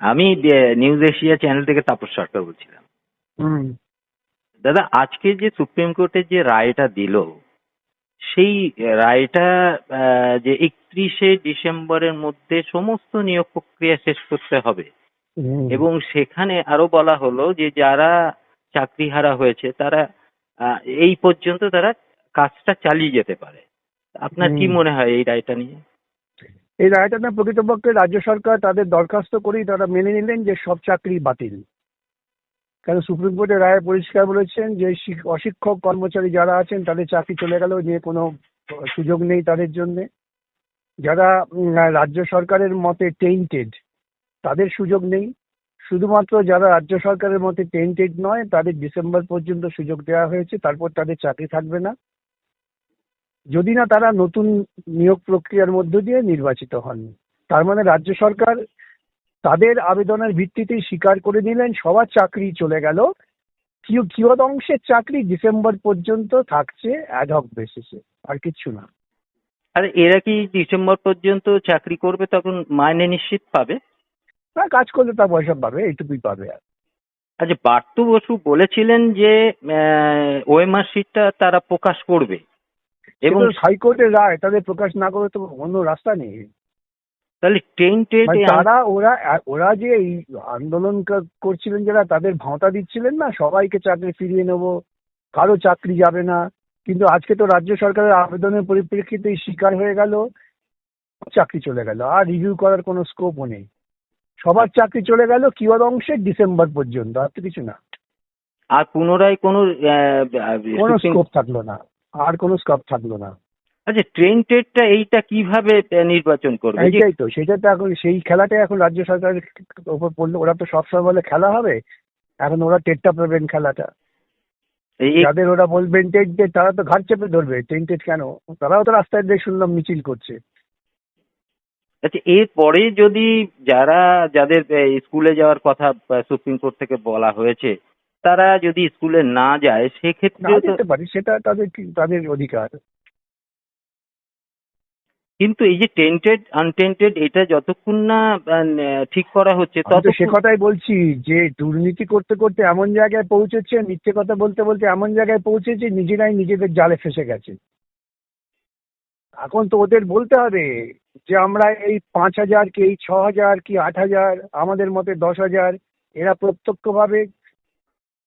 আমি news Asia channel থেকে তাপস সরকার বলছিলাম। দাদা আজকে যে সুপ্রিম কোর্টের যে রায়টা দিল সেই রায়টা যে একত্রিশে ডিসেম্বরের মধ্যে সমস্ত নিয়োগ প্রক্রিয়া শেষ করতে হবে। এবং সেখানে আরও বলা হলো যে যারা চাকরিহারা হয়েছে তারা এই পর্যন্ত তারা কাজটা চালিয়ে যেতে পারে। আপনার কি মনে হয় এই রায়টা নিয়ে? এই রায়টা না প্রকৃতপক্ষে রাজ্য সরকার তাদের দরখাস্ত করেই তারা মেনে নিলেন যে সব চাকরি বাতিল। কারণ সুপ্রিম কোর্টের রায় পরিষ্কার বলেছেন যে শিক- অশিক্ষক কর্মচারী যারা আছেন তাদের চাকরি চলে গেল, নিয়ে কোনো সুযোগ নেই তাদের জন্য। যারা রাজ্য সরকারের মতে টেন্টেড তাদের সুযোগ নেই। শুধুমাত্র যারা রাজ্য সরকারের মতে টেন্টেড নয়, তাদের ডিসেম্বর পর্যন্ত সুযোগ দেওয়া হয়েছে, তারপর তাদের চাকরি থাকবে না। যদি না তারা নতুন নিয়োগ প্রক্রিয়ার মধ্য দিয়ে নির্বাচিত হন। তার মানে রাজ্য সরকার তাদের আবেদনের ভিত্তিতেই স্বীকার করে নিলেন সবার চাকরি চলে গেল। কিয় কিয়দ অংশের চাকরি ডিসেম্বর পর্যন্ত থাকছে অ্যাডহক বেসিসে আর কিছু না। আর এরা কি ডিসেম্বর পর্যন্ত চাকরি করবে তখন মাইনে নিশ্চিত পাবে? না কাজ করলে তা পয়সা পাবে এইটুকুই পাবে আর। আচ্ছা পার্থ বসু বলেছিলেন যে ওএমআর শিটটা তারা প্রকাশ করবে। এবং হাইকোর্টের রায় তাদের প্রকাশ না করে তো অন্য রাস্তা নেই। তাহলে ট্রেন মানে তারা ওরা ওরা যে এই আন্দোলন করছিলেন যারা তাদের ভাঁতা দিচ্ছিলেন না? সবাইকে চাকরি ফিরিয়ে নেব। কারও চাকরি যাবে না। কিন্তু আজকে তো রাজ্য সরকারের আবেদনের পরিপ্রেক্ষিতে শিকার হয়ে গেল। চাকরি চলে গেল। আর রিভিউ করার কোনো স্কোপও নেই। সবার চাকরি চলে গেল কিয়দ অংশে ডিসেম্বর পর্যন্ত আর তো কিছু না। আর পুনরায় কোনো কোনো স্কোপ থাকল না। আর কোনো স্কোপ থাকল না। আচ্ছা ট্রেন টেটটা এইটা কীভাবে নির্বাচন করবে? এইটাই তো সেটা তো এখন সেই খেলাটাই এখন রাজ্য সরকারের ওপর পড়ল। ওরা তো সবসময় বলে খেলা হবে? এখন ওরা টেটটা পাবেন খেলাটা। যাদের ওরা বলবেন টেন্টেড তারা তো ঘাট চেপে ধরবে টেন্টেড কেন? তারাও তো রাস্তায় দিয়ে শুনলাম মিছিল করছে। আচ্ছা এরপরে যদি যারা যাদের স্কুলে যাওয়ার কথা সুপ্রিম কোর্ট থেকে বলা হয়েছে তারা যদি স্কুলে না যায় সেক্ষেত্রে তো যেতে পারি সেটা তাদের তাদের অধিকার। কিন্তু এই যে টেন্টেড আনটেন্টেড এটা যতক্ষণ না ঠিক করা হচ্ছে আমি তো সে কথাই বলছি যে দুর্নীতি করতে করতে এমন জায়গায় পৌঁছেছে মিথ্যে কথা বলতে বলতে এমন জায়গায় পৌঁছেছে নিজেরাই নিজেদের জালে ফেসে গেছে। এখন তো ওদের বলতে হবে যে আমরা এই পাঁচ হাজার কি এই ছ হাজার কি আট হাজার আমাদের মতে দশ হাজার এরা প্রত্যক্ষভাবে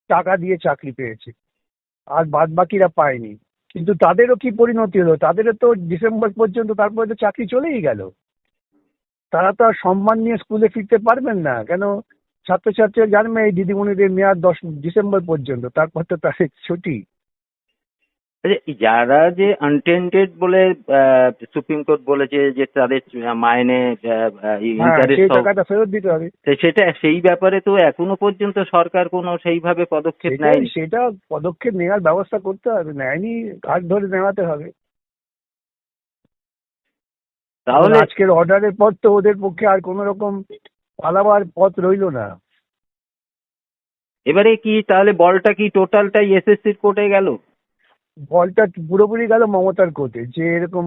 টাকা দিয়ে চাকরি পেয়েছে। আর বাদ বাকিরা পায়নি। কিন্তু তাদেরও কি পরিণতি হলো? তাদেরও তো ডিসেম্বর পর্যন্ত তারপরে তো চাকরি চলেই গেল। তারা তো আর সম্মান নিয়ে স্কুলে ফিরতে পারবেন না। কেন? ছাত্রছাত্রীরা জানবে এই দিদিমণিদের মেয়াদ দশ ডিসেম্বর পর্যন্ত, তারপর তো তাদের ছুটি। যারা যে আনটেন্টেড বলে সুপ্রিম কোর্ট বলেছে যে তাদের মাইনে হ্যাঁ ফেরত দিতে হবে। সেটা সেই ব্যাপারে তো এখনও পর্যন্ত সরকার কোনো সেইভাবে পদক্ষেপ নেয়নি। সেটা পদক্ষেপ নেওয়ার ব্যবস্থা করতে হবে নেয়নি কাজ ধরে নেওয়াতে হবে। তাহলে আজকের অর্ডারের পর তো ওদের পক্ষে আর কোনো রকম পালাবার পথ রইল না। এবারে কি তাহলে বলটা কি টোটালটাই এসএসসির কোর্টে গেল? বলটা পুরোপুরি গেল মমতার কোর্টে যে এরকম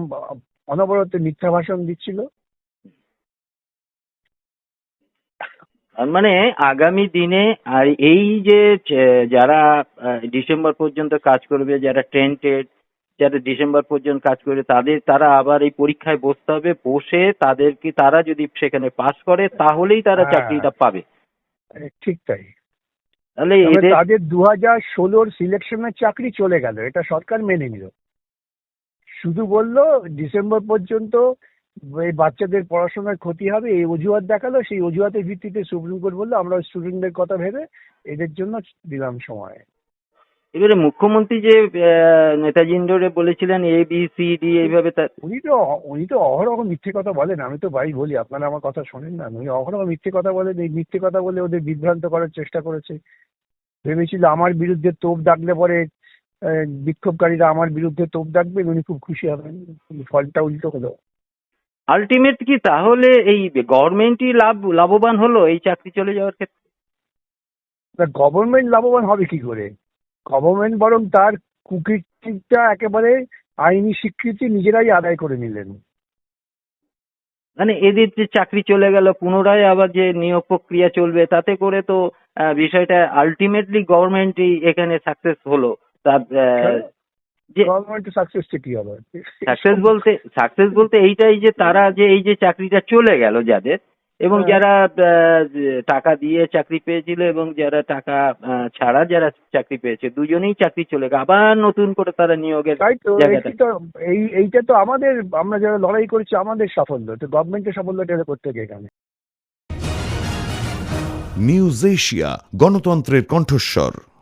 অনবরত মিথ্যা ভাষণ দিচ্ছিল। মানে আগামী দিনে আর এই যে যারা ডিসেম্বর পর্যন্ত কাজ করবে যারা ট্রেন্টেড যারা ডিসেম্বর পর্যন্ত কাজ করবে তাদের তারা আবার এই পরীক্ষায় বসতে হবে বসে তাদেরকে তারা যদি সেখানে পাস করে তাহলেই তারা হ্যাঁ। চাকরিটা পাবে। ঠিক তাই। তাহলে তাদের দু হাজার ষোলোর সিলেকশনের চাকরি চলে গেল এটা সরকার মেনে নিল। শুধু বলল ডিসেম্বর পর্যন্ত এই বাচ্চাদের পড়াশোনার ক্ষতি হবে এই অজুহাত দেখাল সেই অজুহাতের ভিত্তিতে সুপ্রিম কোর্ট বলল আমরা স্টুডেন্টদের কথা ভেবে এদের জন্য দিলাম সময়। এবারে মুখ্যমন্ত্রী যে নেতাজি ইন্ডোরে বলেছিলেন এ বি সি ডি এইভাবে উনি তো উনি তো অহরহ মিথ্যে কথা বলেন আমি তো ভাই বলি আপনারা আমার কথা শোনেন না। উনি অহরহ মিথ্যে কথা বলেন এই মিথ্যে কথা বলে ওদের বিভ্রান্ত করার চেষ্টা করেছে। ভেবেছিল আমার বিরুদ্ধে তোপ ডাকলে পরে বিক্ষোভকারীরা আমার বিরুদ্ধে তোপ ডাকবেন উনি খুব খুশি হবেন ফলটা উল্টো হলো। আলটিমেট কি তাহলে এই গভর্নমেন্টই লাভ লাভবান হলো এই চাকরি চলে যাওয়ার ক্ষেত্রে? গভর্নমেন্ট লাভবান হবে কি করে? গভর্নমেন্ট বরং তার কুকীর্তিটা একেবারে আইনি স্বীকৃতি নিজেরাই আদায় করে নিলেন। মানে এদের যে চাকরি চলে গেল পুনরায় আবার যে নিয়োগ প্রক্রিয়া চলবে তাতে করে তো বিষয়টা আলটিমেটলি গভর্নমেন্টই এখানে সাকসেস হলো। তার গভর্নমেন্ট সাকসেস কি হবে। সাকসেস বলতে সাকসেস বলতে এইটাই যে তারা যে এই যে চাকরিটা চলে গেল যাদের এবং হ্যাঁ। যারা আহ, টাকা দিয়ে চাকরি পেয়েছিল এবং যারা টাকা আহ, ছাড়া যারা চাকরি পেয়েছে দুজনেই চাকরি চলে গেল আবার নতুন করে তারা নিয়োগের তাই তো এই এইটা তো আমাদের আমরা যারা লড়াই করছি আমাদের সাফল্য। তো গভর্নমেন্টের সাফল্যটা করতে গিয়ে এখানে নিউজ এশিয়া গণতন্ত্রের কণ্ঠস্বর।